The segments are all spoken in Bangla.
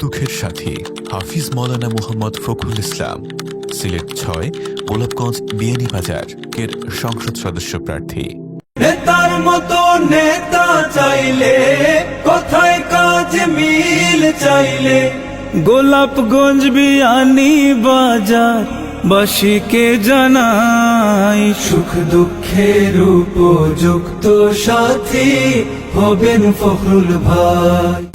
দুঃখের সাথী হাফিজ মৌলানা মোহাম্মদ ফখরুল ইসলাম। সিলেট ছয়, গোলাপগঞ্জ বিয়ানীবাজার এর সংসদ সদস্য প্রার্থী। নেতার মতো নেতা চাইলে, কোথায় কাজ মিল চাইলে। গোলাপগঞ্জ, বিয়ানি বাজার, বাসীকে জানাই, সুখ দুঃখের উপযুক্ত সাথী হবেন ফখরুল ভাই।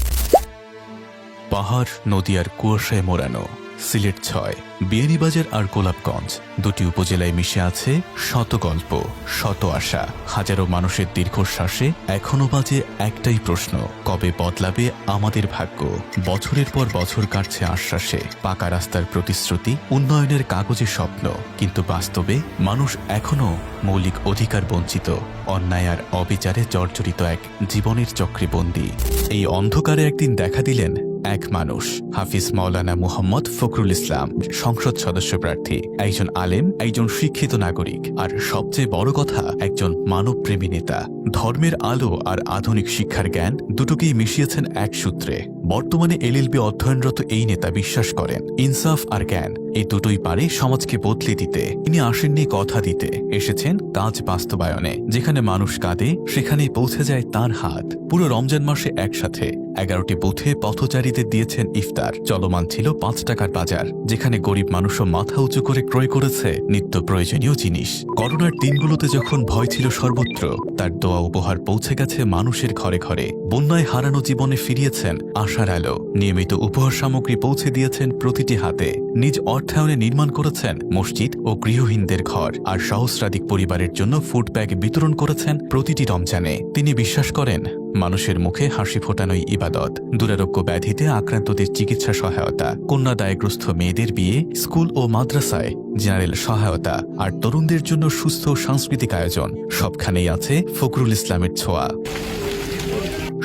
পাহাড়, নদী আর কুয়াশায় মোড়ানো। সিলেট ছয়, বিয়ানীবাজার আর গোলাপগঞ্জ। দুটি উপজেলায় মিশে আছে শত গল্প, শত আশা। হাজারো মানুষের দীর্ঘশ্বাসে এখনও বাজে একটাই প্রশ্ন, কবে বদলাবে আমাদের ভাগ্য? বছরের পর বছর কাটছে আশ্বাসে, পাকা রাস্তার প্রতিশ্রুতি, উন্নয়নের কাগজে স্বপ্ন। কিন্তু বাস্তবে মানুষ এখনও মৌলিক অধিকার বঞ্চিত, অন্যায় আর অবিচারে জর্জরিত এক জীবনের চক্রে বন্দী এই অন্ধকারে একদিন দেখা দিলেন এক মানুষ, হাফিজ মাওলানা মুহম্মদ ফখরুল ইসলাম, সংসদ সদস্য প্রার্থী, একজন আলেম, একজন শিক্ষিত নাগরিক, আর সবচেয়ে বড় কথা, একজন মানবপ্রেমী নেতা। ধর্মের আলো আর আধুনিক শিক্ষার জ্ঞান দুটোকেই মিশিয়েছেন এক সূত্রে। বর্তমানে এলএলবি অধ্যয়নরত এই নেতা বিশ্বাস করেন, ইনসাফ আর জ্ঞান, এই দুটোই পারে সমাজকে বদলে দিতে। তিনি আসেননি কথা দিতে। এসেছেন কাজ বাস্তবায়নে, যেখানে মানুষ কাঁদে, সেখানে পৌঁছে যায় তার হাত। পুরো রমজান মাসে একসাথে, এগারোটি বুথে পথচারীদের দিয়েছেন ইফতার। চলমান ছিল পাঁচ টাকার বাজার, যেখানে গরিব মানুষও মাথা উঁচু করে ক্রয় করেছে নিত্য প্রয়োজনীয় জিনিস। করোনার দিনগুলোতে যখন ভয় ছিল সর্বত্র, তার দোয়া উপহার পৌঁছে গেছে মানুষের ঘরে ঘরে। বন্যায় হারানো জীবনে ফিরিয়েছেন আশার আলো নিয়মিত উপহার সামগ্রী পৌঁছে দিয়েছেন প্রতিটি হাতে। নিজ অর্থায়নে নির্মাণ করেছেন মসজিদ ও গৃহহীনদের ঘর। আর সহস্রাধিক পরিবারের জন্য ফুড ব্যাগ বিতরণ করেছেন প্রতিটি রমজানে। তিনি বিশ্বাস করেন, মানুষের মুখে হাসি ফোটানোই ইবাদত। দুরারোগ্য ব্যাধিতে আক্রান্তদের চিকিৎসা সহায়তা। কন্যা দায়গ্রস্ত মেয়েদের বিয়ে, স্কুল ও মাদ্রাসায় জেনারেল সহায়তা। আর তরুণদের জন্য সুস্থ সাংস্কৃতিক আয়োজন। সবখানেই আছে ফখরুল ইসলামের ছোঁয়া।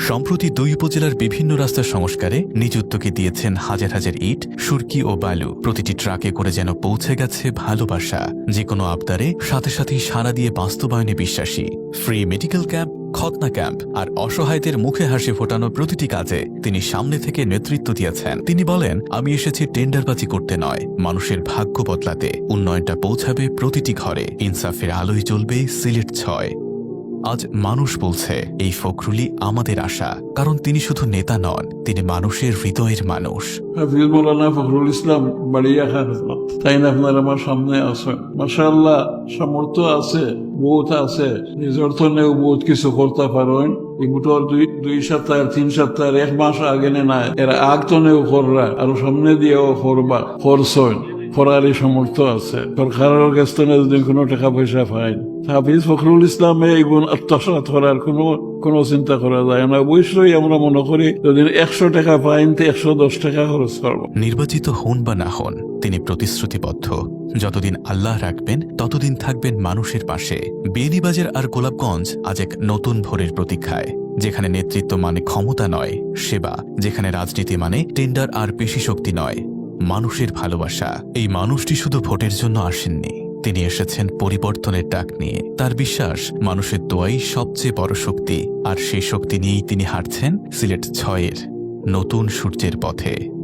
সম্প্রতি দুই উপজেলার বিভিন্ন রাস্তার সংস্কারে উদ্যোগে দিয়েছেন হাজার হাজার ইট, সুরকি ও বালু। প্রতিটি ট্রাকে করে যেন পৌঁছে গেছে ভালোবাসা। যে কোনো আবদারে সাথে সাথেই সাড়া দিয়ে বাস্তবায়নে বিশ্বাসী। ফ্রি মেডিকেল ক্যাম্প খতনা ক্যাম্প আর অসহায়দের মুখে হাসি ফোটানো প্রতিটি কাজে তিনি সামনে থেকে নেতৃত্ব দিয়েছেন। তিনি বলেন, আমি এসেছি টেন্ডারবাজি করতে নয়, মানুষের ভাগ্য বদলাতে। উন্নয়নটা পৌঁছাবে প্রতিটি ঘরে। ইনসাফের আলোয় জ্বলবে সিলেট ছয়। আজ মানুষ বলছে, এই ফখরুলই আমাদের আশা। কারণ তিনি শুধু নেতা নন, তিনি মানুষের হৃদয়ের মানুষ। হাফিজ মৌলানা ফখরুল ইসলাম বাড়িয়া খান। তাই না আপনার আমার সামনে আছেন? মাসাল্লাহ সামর্থ্য আছে, বহুত আছে। নিজের তনেও বহুত কিছু করতে পারেন। এগুলোর দুই দুই সপ্তাহ, তিন সপ্তাহ, এক মাস আগে নাই। এরা আগ তনেও কররা, আর সামনে দিয়েও করবা, করছেন। করারই সামর্থ্য আছে। সরকারের কাছ থেকে যদি কোনো টাকা পয়সা পায়। হাফিজ ফখরুল ইসলামে এগুলো আত্মসাত করার কোনো কোনো চিন্তা করা যায় না। অবশ্যই আমরা মনে করি, যদি একশো টাকা পাইন, তো একশো দশ টাকা খরচ করব। নির্বাচিত হন বা না হন, তিনি প্রতিশ্রুতিবদ্ধ। যতদিন আল্লাহ রাখবেন, ততদিন থাকবেন মানুষের পাশে। বেনিবাজার আর গোলাপগঞ্জ আজ এক নতুন ভোরের প্রতীক্ষায়, যেখানে নেতৃত্ব মানে ক্ষমতা নয়, সেবা। যেখানে রাজনীতি মানে টেন্ডার আর পেশি শক্তি নয়। মানুষের ভালোবাসা। এই মানুষটি শুধু ভোটের জন্য আসেননি। তিনি এসেছেন পরিবর্তনের ডাক নিয়ে। তার বিশ্বাস, মানুষের দোয়াই সবচেয়ে বড় শক্তি। আর সেই শক্তি নিয়েই তিনি হাঁটছেন সিলেট ছয়ের নতুন সূর্যের পথে।